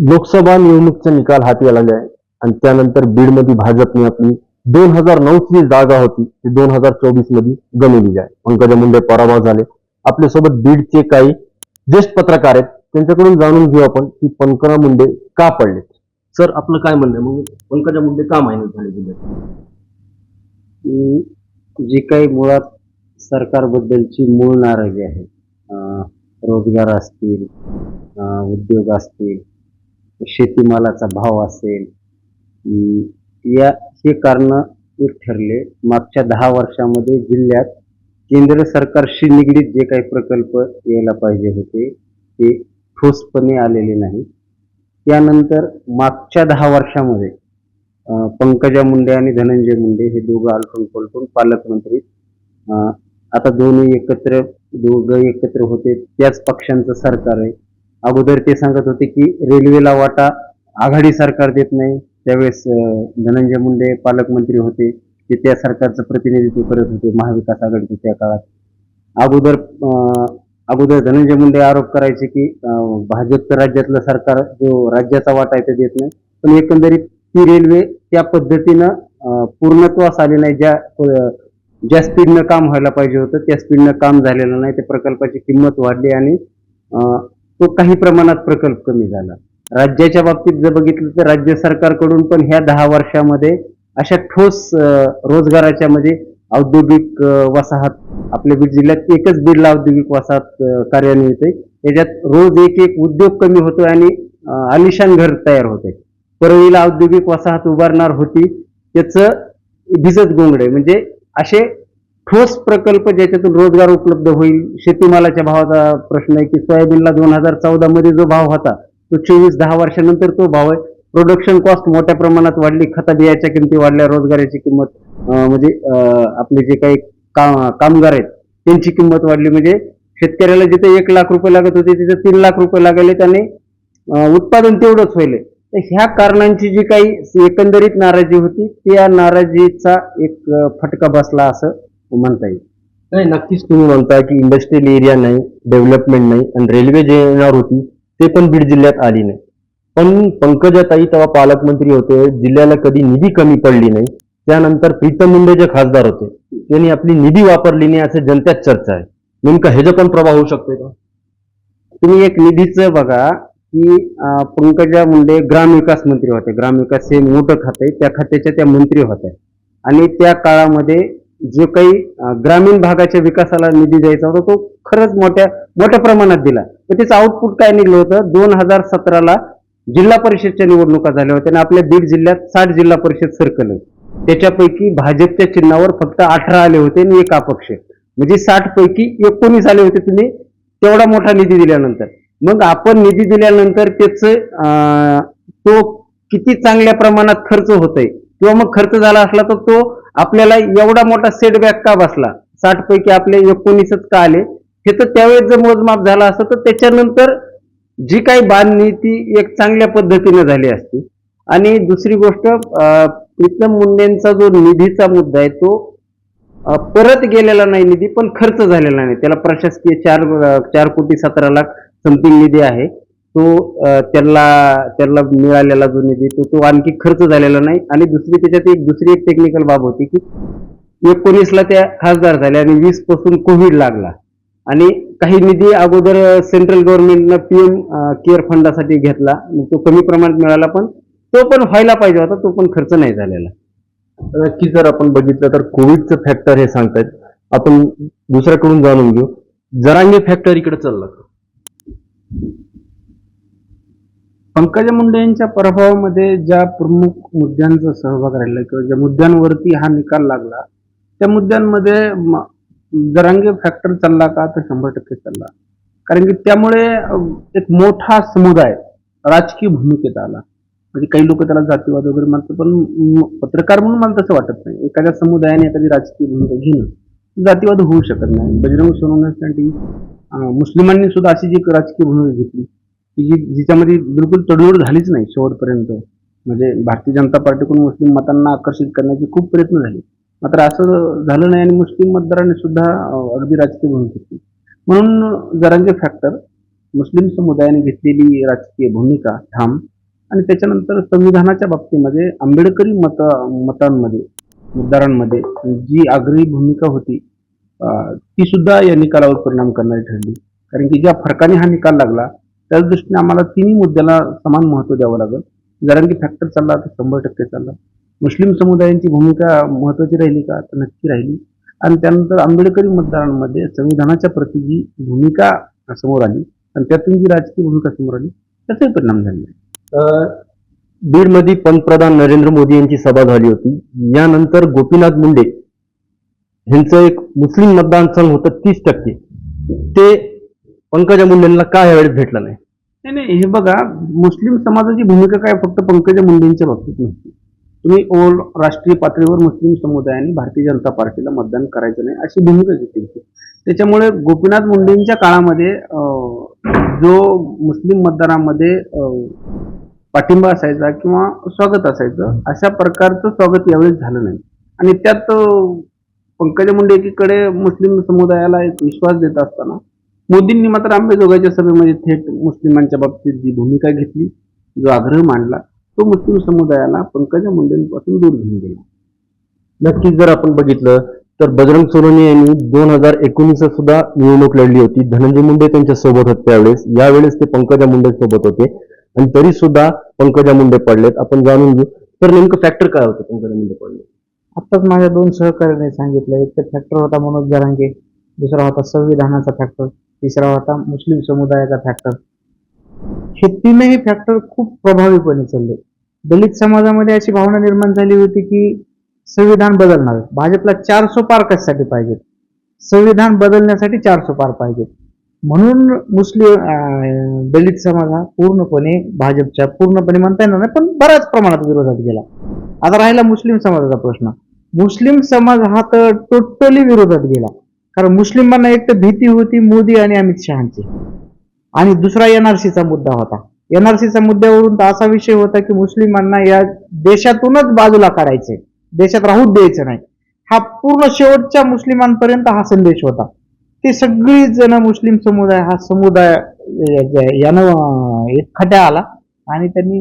लोकसभा निवडणुकीचा निकाल हाती आला आहे. आणि त्यानंतर बीडमध्ये भाजपने आपली दोन हजार नऊची जागा होती ती दोन हजार चोवीसमध्ये गमिली आहे. पंकजा मुंडे पराभव झाले. आपल्यासोबत बीडचे काही ज्येष्ठ पत्रकार आहेत त्यांच्याकडून जाणून घेऊ आपण की पंकजा मुंडे का पडले सर आपलं काय म्हणणं मग पंकजा मुंडे का मायनस झाले जिल्ह्यात जी काही मुळात सरकारबद्दलची मूळ नाराजी आहे रोजगार असतील उद्योग असतील शेतीमालाचा भाव असेल या हे कारण एक ठरले. मागच्या दहा वर्षामध्ये जिल्ह्यात केंद्र सरकारशी निगडीत जे काही प्रकल्प यायला पाहिजे होते ते ठोसपणे आलेले नाही त्यानंतर मागच्या दहा वर्षामध्ये पंकजा मुंडे आणि धनंजय मुंडे हे दोघं आलटून पलटून पालकमंत्री आता दोन्ही एकत्र दोघं एकत्र होते त्याच पक्षांचं सरकार आहे. अगोदर ते सांगत होते की रेल्वेला वाटा आघाडी सरकार देत नाही. त्यावेळेस धनंजय मुंडे पालकमंत्री होते ते त्या सरकारचं प्रतिनिधित्व करत होते महाविकास आघाडीचे त्या काळात. अगोदर अगोदर धनंजय मुंडे आरोप करायचे की भाजपचं राज्यातलं सरकार जो राज्याचा वाटा आहे ते देत नाही. पण एकंदरीत ती रेल्वे त्या पद्धतीनं पूर्णत्वास आली नाही. ज्या ज्या स्पीडनं काम व्हायला पाहिजे होतं त्या स्पीडनं काम झालेलं नाही. त्या प्रकल्पाची किंमत वाढली आणि तो काही प्रमाणात प्रकल्प कमी झाला. राज्याच्या बाबतीत जर बघितलं तर राज्य सरकारकडून पण ह्या दहा वर्षामध्ये अशा ठोस रोजगाराच्या मध्ये औद्योगिक वसाहत आपल्या बीड जिल्ह्यात एकच बीडला औद्योगिक वसाहत कार्यान्वित आहे. याच्यात रोज एक एक उद्योग कमी होतोय आणि आलिशान घर तयार होते परळीला औद्योगिक वसाहत उभारणार होती त्याचं भिजत गोंगडे. म्हणजे असे ठोस प्रकल्प ज्याच्यातून रोजगार उपलब्ध होईल शेतीमालाच्या भावाचा प्रश्न आहे की सोयाबीनला दोन हजार चौदामध्ये जो भाव होता तो चोवीस दहा वर्षानंतर तो भाव आहे. प्रोडक्शन कॉस्ट मोठ्या प्रमाणात वाढली खता बियाच्या किमती वाढल्या रोजगाराची किंमत म्हणजे आपले जे काही का- कामगार आहेत त्यांची किंमत वाढली. म्हणजे शेतकऱ्याला जिथे एक लाख रुपये लागत होते तिथे तीन लाख रुपये लागले त्याने उत्पादन तेवढंच होईल तर ह्या कारणांची जी काही एकंदरीत नाराजी होती त्या नाराजीचा एक फटका बसला असं म्हणता येईल. नाही नक्कीच तुम्ही म्हणता की इंडस्ट्रियल एरिया नाही डेव्हलपमेंट नाही आणि रेल्वे जे येणार होती ते पण बीड जिल्ह्यात आली नाही. पण पंकजाताई तेव्हा पालकमंत्री होते जिल्ह्याला कधी निधी कमी पडली नाही. त्यानंतर प्रीतम मुंडे जे खासदार होते त्यांनी आपली निधी वापरली नाही असे जनतेत चर्चा आहे. नेमका ह्याचा पण प्रभाव होऊ शकतोय का? तुम्ही एक निधीचं बघा की पंकजा मुंडे ग्रामविकास मंत्री होते. ग्रामविकास हे मोठं खातं आहे. त्या खात्याच्या त्या मंत्री होत्या. आणि त्या काळामध्ये जो काही ग्रामीण भागाच्या विकासाला निधी द्यायचा होता तो खरंच मोठ्या मोठ्या प्रमाणात दिला. पण त्याचं आउटपुट काय निघलं होतं? दोन हजार सतराला जिल्हा परिषदच्या निवडणुका झाल्या होत्या आणि आपल्या बीड जिल्ह्यात साठ जिल्हा परिषद सर्कल. आहे त्याच्यापैकी भाजपच्या चिन्हावर फक्त अठरा आले होते आणि एक अपक्ष. म्हणजे साठ पैकी एकोणीस आले होते तुम्ही तेवढा मोठा निधी दिल्यानंतर. मग आपण निधी दिल्यानंतर त्याच तो किती चांगल्या प्रमाणात खर्च होतोय? किंवा मग खर्च झाला असला तर तो आपल्याला एवढा मोठा सेटबॅक का बसला? साठ पैकी आपले एकोणीसच का आले? हे तर त्यावेळेस जर मोजमाप झाला असतं तर त्याच्यानंतर जी काही बांधणी ती एक चांगल्या पद्धतीने झाली असती. आणि दुसरी गोष्ट प्रीतम मुंडेंचा जो निधीचा मुद्दा आहे तो परत गेलेला नाही निधी पण खर्च झालेला नाही. त्याला प्रशासकीय चार चार कोटी सतरा लाख समथिंग निधी आहे. तो त्यांना त्याला मिळालेला जो निधी तो तो आणखी खर्च झालेला नाही. आणि दुसरी त्याच्यात एक दुसरी एक टेक्निकल बाब होती की एकोणीसला त्या खासदार झाल्या आणि वीसपासून कोविड लागला. आणि काही निधी अगोदर सेंट्रल गव्हर्नमेंटनं पीएम केअर फंडासाठी घेतला. आणि तो कमी प्रमाणात मिळाला पण तो पण व्हायला पाहिजे होता तो पण खर्च नाही झालेला. नक्की जर आपण बघितलं तर कोविडचं फॅक्टर हे सांगतायत. आपण दुसऱ्याकडून जाणून घेऊ. जरांगे फॅक्टर इकडे चालला पंकजा मुंडे यांच्या प्रभावामध्ये ज्या प्रमुख मुद्द्यांचा सहभाग राहिला किंवा ज्या मुद्द्यांवरती हा निकाल लागला त्या मुद्द्यांमध्ये म- जरांगे फॅक्टर चालला का तर शंभर टक्के चालला. कारण की त्यामुळे एक मोठा समुदाय राजकीय भूमिकेत आला. म्हणजे काही लोक त्याला जातीवाद वगैरे म्हणतात पण पत्रकार म्हणून मला तसं वाटत नाही. एखाद्या समुदायाने एखादी राजकीय भूमिका घेणं जातीवाद होऊ शकत नाही. बजरंग सोनवण्यासाठी मुस्लिमांनी सुद्धा अशी जी राजकीय भूमिका घेतली की जी जिच्यामध्ये बिलकुल तडजोड झालीच नाही शेवटपर्यंत. म्हणजे भारतीय जनता पार्टीकडून मुस्लिम मतांना आकर्षित करण्याचे खूप प्रयत्न झाले. मात्र असं झालं नाही आणि मुस्लिम मतदारांनी सुद्धा अगदी राजकीय भूमिका घेतली. म्हणून जरांगे फॅक्टर मुस्लिम समुदायाने घेतलेली राजकीय भूमिका ठाम आणि त्याच्यानंतर संविधानाच्या बाबतीमध्ये आंबेडकरी मत मतांमध्ये मतदारांमध्ये जी आग्रही भूमिका होती ती सुद्धा या निकालावर परिणाम करणारी ठरली. कारण की ज्या फरकाने हा निकाल लागला त्याच दृष्टीने आम्हाला तिन्ही मुद्द्याला समान महत्त्व द्यावं लागेल. की फॅक्टर चालला तर शंभर टक्के चालला. मुस्लिम समुदायांची भूमिका महत्त्वाची राहिली का? तर नक्की राहिली. आणि त्यानंतर आंबेडकरी मतदारांमध्ये संविधानाच्या प्रती जी भूमिका समोर आली आणि त्यातून जी राजकीय भूमिका समोर आली त्याचाही परिणाम झाला बीडमध्ये पंतप्रधान नरेंद्र मोदी यांची सभा झाली होती. यानंतर गोपीनाथ मुंडे यांचं एक मुस्लिम मतदान संघ होतं तीस टक्के. ते पंकजा मुंडेंना का यावेळेस भेटलं नाही? नाही नाही हे बघा मुस्लिम समाजाची भूमिका काय? फक्त पंकजा मुंडेंच्या बाबतीत नसते. तुम्ही ओल राष्ट्रीय पातळीवर मुस्लिम समुदायाने भारतीय जनता पार्टीला मतदान करायचं नाही अशी भूमिका घेतली होती. त्याच्यामुळे गोपीनाथ मुंडेंच्या काळामध्ये जो मुस्लिम मतदारामध्ये पाठिंबा असायचा किंवा स्वागत असायचं अशा प्रकारचं स्वागत यावेळेस झालं नाही. आणि त्यात पंकजा मुंडे एकीकडे मुस्लिम समुदायाला एक विश्वास देत असताना मोदींनी मात्र आंबेजोगाईच्या सभेमध्ये थेट मुस्लिमांच्या बाबतीत जी भूमिका घेतली जो आग्रह मांडला तो मुस्लिम समुदायाला पंकजा मुंडेंपासून दूर घेऊन गेला. नक्कीच जर आपण बघितलं तर बजरंग सोनवणे यांनी दोन हजार एकोणीस सुद्धा निवडणूक लढली होती. धनंजय मुंडे त्यांच्यासोबत होते त्यावेळेस. यावेळेस ते पंकजा मुंडे सोबत होते. आणि तरी सुद्धा पंकजा मुंडे पडलेत. आपण जाणून घेऊ. तर नेमकं फॅक्टर काय होतं पंकजा मुंडे पडले आत्ताच माझ्या दोन सहकार्याने सांगितलं एक तर फॅक्टर होता मनोज जरांगे दुसरा होता संविधानाचा फॅक्टर तिसरा होता मुस्लिम समुदायाचा फॅक्टर हे तीनही फॅक्टर खूप प्रभावीपणे चालले. दलित समाजामध्ये अशी भावना निर्माण झाली होती की संविधान बदलणार. भाजपला चारसो पार कशासाठी पाहिजेत? संविधान बदलण्यासाठी चारसो पार पाहिजेत. म्हणून मुस्लिम अं, दलित समाज हा पूर्णपणे भाजपच्या पूर्णपणे म्हणता येणार नाही पण बऱ्याच प्रमाणात विरोधात गेला. आता राहिला मुस्लिम समाजाचा प्रश्न. मुस्लिम समाज हा तर टोटली विरोधात गेला. कारण मुस्लिमांना एक तर भीती होती मोदी आणि अमित शहाची. आणि दुसरा एनआरसीचा मुद्दा होता. एनआरसीचा मुद्द्यावरून तर असा विषय होता की मुस्लिमांना या देशातूनच बाजूला काढायचे देशात राहूच द्यायचं नाही. हा पूर्ण शेवटच्या मुस्लिमांपर्यंत हा संदेश होता. ते सगळी जण मुस्लिम समुदाय हा समुदाय यानं एक एकखट्या आला आणि त्यांनी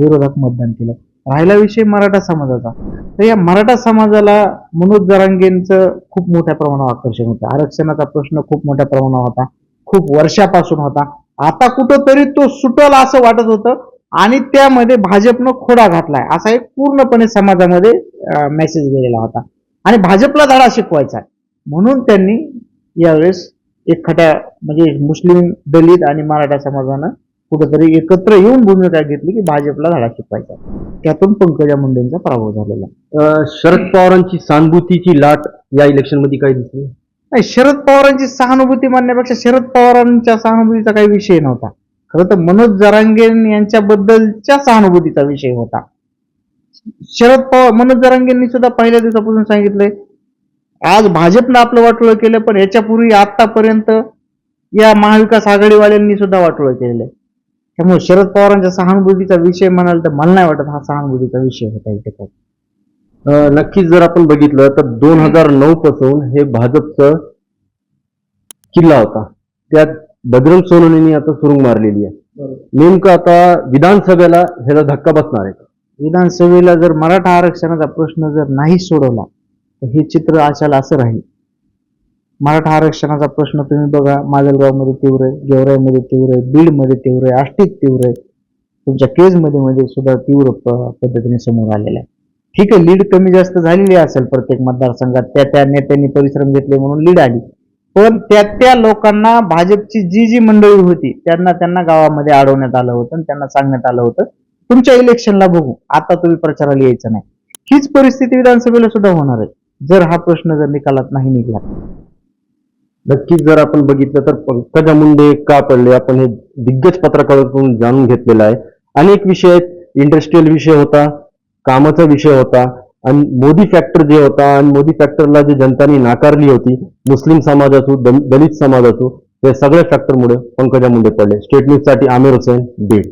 विरोधात मतदान केलं. राहिला विषय मराठा समाजाचा. तर या मराठा समाजाला मनोज जरांगेंचं खूप मोठ्या प्रमाणावर आकर्षण होतं. आरक्षणाचा प्रश्न खूप मोठ्या प्रमाणावर होता. खूप वर्षापासून होता. आता कुठंतरी तो सुटल असं वाटत होतं आणि त्यामध्ये भाजपनं खोडा घातलाय. असा एक पूर्णपणे समाजामध्ये मेसेज गेलेला होता. आणि भाजपला धडा शिकवायचा आहे. म्हणून त्यांनी यावेळेस एक खट्या म्हणजे मुस्लिम दलित आणि मराठा समाजानं कुठेतरी एकत्र येऊन भूमिका घेतली की भाजपला धडा शिकवायचा. त्यातून पंकजा मुंडेंचा पराभव झालेला. शरद पवारांची सहानुभूतीची लाट या इलेक्शनमध्ये काय दिसली? नाही शरद पवारांची सहानुभूती मानण्यापेक्षा शरद पवारांच्या सहानुभूतीचा काही विषय नव्हता. खरं तर मनोज जरांगेन यांच्याबद्दलच्या सहानुभूतीचा विषय होता. शरद पवार मनोज जरांगेंनी सुद्धा पहिल्या दिवसापासून सांगितलंय आज भाजपनं आपलं वाटोळं केलं पण याच्यापूर्वी आतापर्यंत या महाविकास आघाडीवाल्यांनी सुद्धा वाटोळं केलेलं आहे. त्यामुळे शरद पवारांच्या सहानुभूतीचा विषय म्हणाल तर मला नाही वाटत हा सहानुभूतीचा विषय होता इथे काही. अं, नक्कीच जर आपण बघितलं तर दोन हजार नऊ पासून हे भाजपचं किल्ला होता त्यात बजरंग सोनवणेंनी आता सुरुंग मारलेली आहे नेमकं आता विधानसभेला ह्याला धक्का बसणार आहे का? विधानसभेला जर मराठा आरक्षणाचा प्रश्न जर नाही सोडवला तर हे चित्र अशाला असं राहील मराठा आरक्षणाचा प्रश्न तुम्ही बघा. माजलगावमध्ये तीव्र आहे गेवराईमध्ये तीव्र आहे बीडमध्ये तीव्र आहे आष्टीत तीव्र आहे. तुमच्या केजमध्ये मध्ये सुद्धा तीव्र पद्धतीने समोर आलेला आहे. ठीक आहे लीड कमी जास्त झालेली असेल प्रत्येक मतदारसंघात. त्या त्या नेत्यांनी परिश्रम घेतले म्हणून लीड आली. पण त्या त्या लोकांना भाजपची जी जी मंडळी होती त्यांना त्यांना गावामध्ये अडवण्यात आलं होतं आणि त्यांना सांगण्यात आलं होतं तुमच्या इलेक्शनला बघू. आता तुम्ही प्रचाराला यायचं नाही. हीच परिस्थिती विधानसभेला सुद्धा होणार आहे. जर हा प्रश्न जर निकालात नाही निघाला नक्कीच जर आपण बघितलं तर पंकजा मुंडे का पडले आपण हे दिग्गज पत्रकारातून जाणून घेतलेलं आहे. अनेक विषय आहेत. इंडस्ट्रीयल विषय होता कामाचा विषय होता आणि मोदी फॅक्टर जे होता आणि मोदी फॅक्टरला जे जनतानी नाकारली होती मुस्लिम समाज असो दलित समाज असो या सगळ्या फॅक्टरमुळे पंकजा मुंडे पडले. स्टेट न्यूजसाठी आमिर हुसेन बीड.